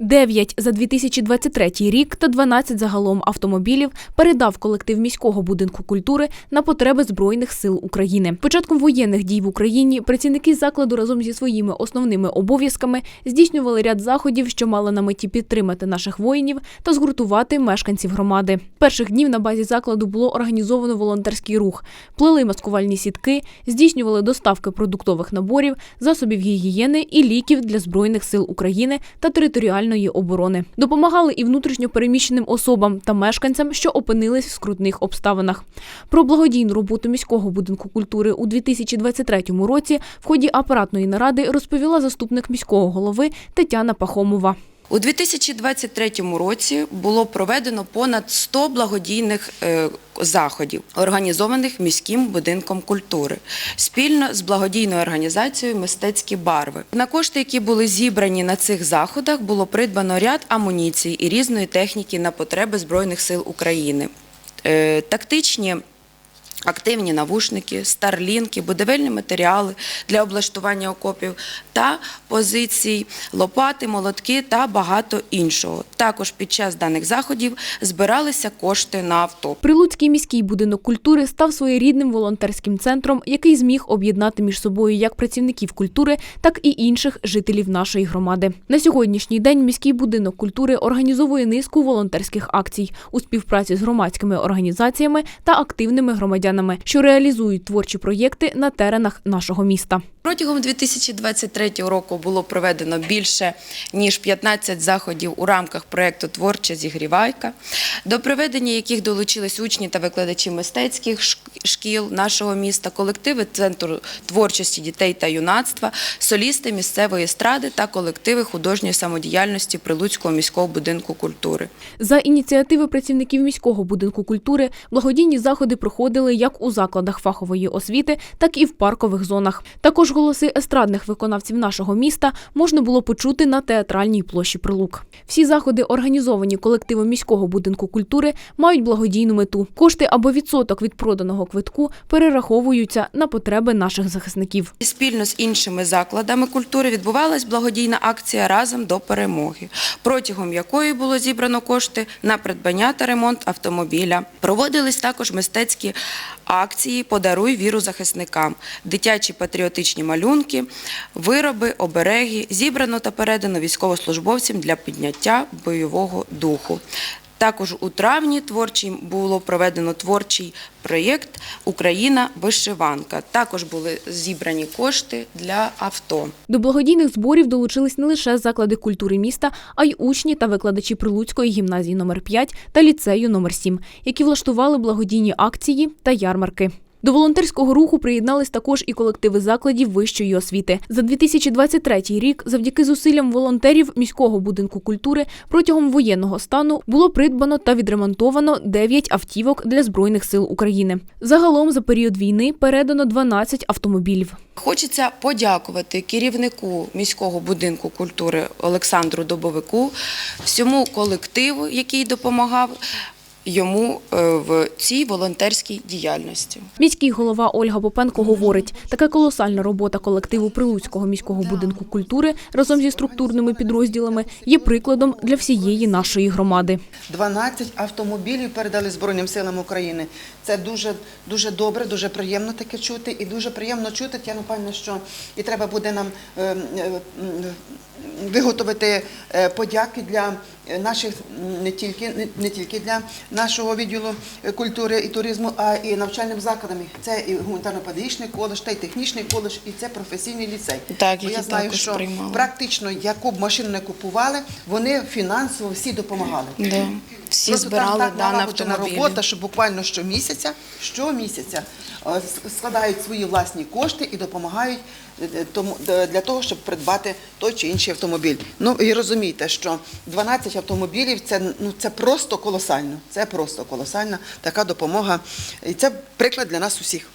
9 за 2023 рік та 12 загалом автомобілів передав колектив міського будинку культури на потреби Збройних сил України. Початком воєнних дій в Україні працівники закладу разом зі своїми основними обов'язками здійснювали ряд заходів, що мали на меті підтримати наших воїнів та згуртувати мешканців громади. Перших днів на базі закладу було організовано волонтерський рух, плели маскувальні сітки, здійснювали доставки продуктових наборів, засобів гігієни і ліків для збройних сил України та територіальної оборони. Допомагали і внутрішньо переміщеним особам та мешканцям, що опинились в скрутних обставинах. Про благодійну роботу міського будинку культури у 2023 році в ході апаратної наради розповіла заступник міського голови Тетяна Пахомова. У 2023 році було проведено понад 100 благодійних е, заходів, організованих міським будинком культури, спільно з благодійною організацією Мистецькі барви. На кошти, які були зібрані на цих заходах, було придбано ряд амуніцій і різної техніки на потреби Збройних сил України. Е, Тактичні активні навушники, старлінки, будівельні матеріали для облаштування окопів та позицій, лопати, молотки та багато іншого. Також під час даних заходів збиралися кошти на авто. Прилуцький міський будинок культури став своєрідним волонтерським центром, який зміг об'єднати між собою як працівників культури, так і інших жителів нашої громади. На сьогоднішній день міський будинок культури організовує низку волонтерських акцій у співпраці з громадськими організаціями та активними громадянами, що реалізують творчі проєкти на теренах нашого міста. Протягом 2023 року було проведено більше ніж 15 заходів у рамках проєкту Творча зігрівайка, до проведення яких долучились учні та викладачі мистецьких шкіл нашого міста, колективи Центру творчості дітей та юнацтва, солісти місцевої естради та колективи художньої самодіяльності Прилуцького міського будинку культури. За ініціативи працівників міського будинку культури благодійні заходи проходили як у закладах фахової освіти, так і в паркових зонах. Також голоси естрадних виконавців нашого міста можна було почути на театральній площі Прилук. Всі заходи, організовані колективом міського будинку культури, мають благодійну мету. Кошти або відсоток від проданого квитку перераховуються на потреби наших захисників. Спільно з іншими закладами культури відбувалась благодійна акція разом до перемоги, протягом якої було зібрано кошти на придбання та ремонт автомобіля. Проводились також мистецькі акції Подаруй віру захисникам, дитячі патріотичні малюнки, вироби, обереги зібрано та передано військовослужбовцям для підняття бойового духу. Також у травні творчий було проведено творчий проєкт Україна вишиванка. Також були зібрані кошти для авто. До благодійних зборів долучились не лише заклади культури міста, а й учні та викладачі Прилуцької гімназії номер 5 та ліцею номер 7, які влаштували благодійні акції та ярмарки. До волонтерського руху приєднались також і колективи закладів вищої освіти. За 2023 рік, завдяки зусиллям волонтерів міського будинку культури протягом воєнного стану було придбано та відремонтовано 9 автівок для збройних сил України. Загалом за період війни передано 12 автомобілів. Хочеться подякувати керівнику міського будинку культури Олександру Добовику, всьому колективу, який допомагав йому е, в цій волонтерській діяльності. Міський голова Ольга Попенко говорить, така колосальна робота колективу Прилуцького міського будинку культури разом зі структурними підрозділами є прикладом для всієї нашої громади. 12 автомобілів передали Збройним силам України. Це дуже дуже добре, дуже приємно таке чути. І дуже приємно чути, Тяна Павлівна, що і треба буде нам е, е, м, виготовити е, подяки для наших не тільки не, тільки для нашого відділу е, культури і туризму, а і навчальним закладам. Це і гуманітарно-педагогічний коледж, та й технічний коледж, і це професійний ліцей. Так, Бо я знаю, що приймали. практично яку б машину не купували, вони фінансово всі допомагали. Да. Всі Просто збирали там так дані налагоджена автомобілі. робота, що буквально щомісяця, щомісяця е, с- складають свої власні кошти і допомагають е, е, тому е, для того, щоб придбати той чи інший автомобіль. Ну і розумійте, що 12 автомобілів це ну це просто колосально. Це просто колосальна така допомога. І це приклад для нас усіх.